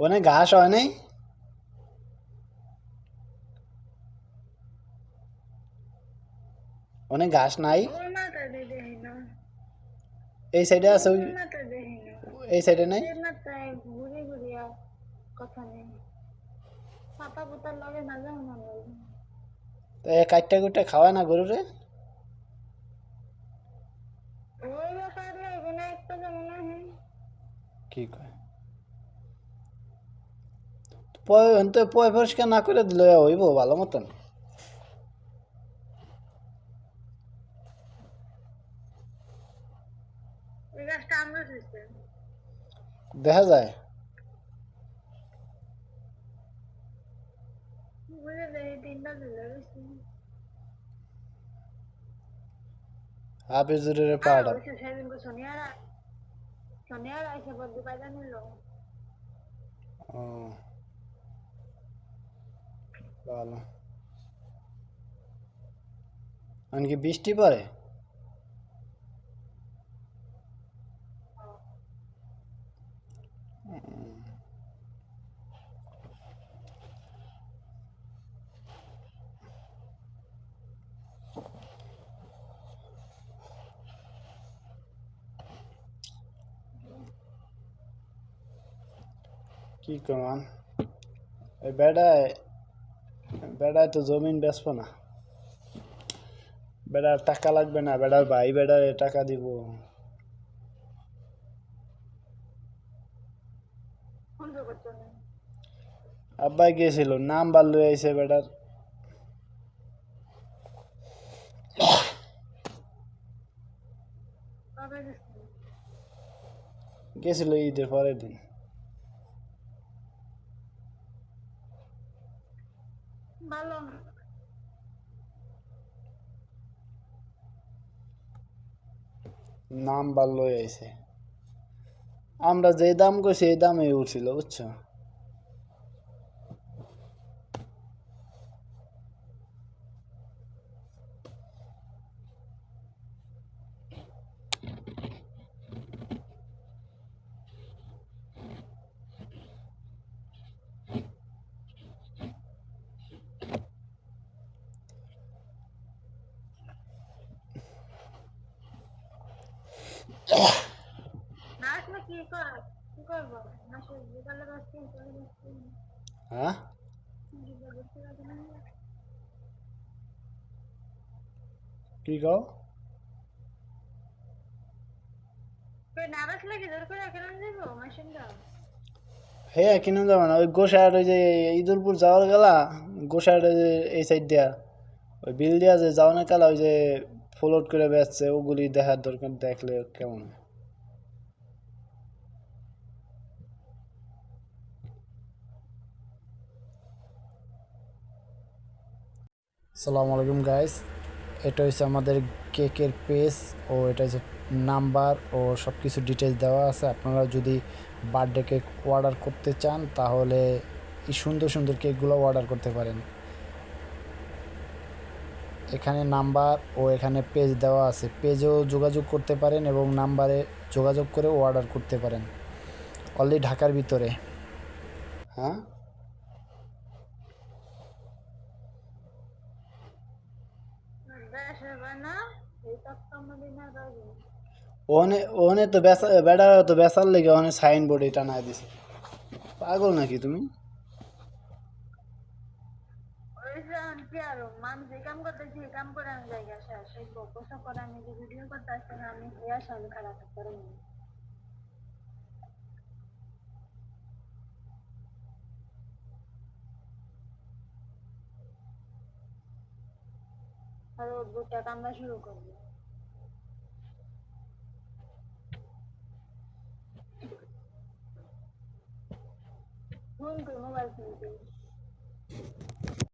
অনেক ঘাস হয় নাই? অনেক ঘাস নাই? এই সাইডে আছে ওই এই সাইডে নাই? কাটটা কুটটা খাওয়ায় না গরুরে? কি কয় পয় তো পয় পরিষ্কার না করে দিলে হইব ভালো মতন। দেখা যায়। হাফিজুরের কো সোনিয়ারা এসে বন্ধু পাইলা নিল ও। ভালো আনকি বৃষ্টি পড়ে কি কমান এই বেড়ায় বেড়ায় তো জমিন বেচবো না। বেড়ার টাকা লাগবে না, বেড়ার ভাই বেড়ারে টাকা দিব। আব্বাই গিয়েছিল নাম বাল্লু আইছে গেছিল গেছিল ঈদের পরের দিন ভালো নাম বাল্লু আইছে। আমরা যে দাম করছি এই দামে উঠছিল বুঝছ? হ্যাঁ? কি জোর করে কেন যাবে না। ওই গোসাইড ওই যে ইঁদুরপুর যাওয়ার গেলা গোসাইড এই সাইড দিয়া। ওই বিল দিয়া যে যাওয়ার কালা ওই যে ফ্লোট করে বেচছে ওগুলি দেখার দরকার, দেখলে কেমন। সালামু আলাইকুম গাইস এটা হচ্ছে আমাদের কেকের পেজ ও এটা হচ্ছে নাম্বার ও সব কিছু ডিটেলস দেওয়া আছে আপনারা যদি বার্থডে কেক অর্ডার করতে চান, তাহলে এই সুন্দর সুন্দর কেকগুলো অর্ডার করতে পারেন এখানে নাম্বার ও এখানে পেজ দেওয়া আছে। পেজেও যোগাযোগ করতে পারেন এবং নাম্বারে যোগাযোগ করেও অর্ডার করতে পারেন। অনলি ঢাকার ভিতরে। হ্যাঁ? না না ওনে ওনে তো বেসা বেড়া তো বেসার লেগে ওনে সাইন বোর্ডে টানায় দিছে। পাগল নাকি তুমি ওই যে কি আর মানুষ এই কাম করতেছি, এই কাম করে আমি জায়গা শেষ সেই গোসল করে আমি যে ভিডিও করতে আসছি না, আমি এই আসা আমি খারাপ থাকতে পারি না আর দুটা কামড়া শুরু করবে। ফোন করে মোবাইল ফোন করে।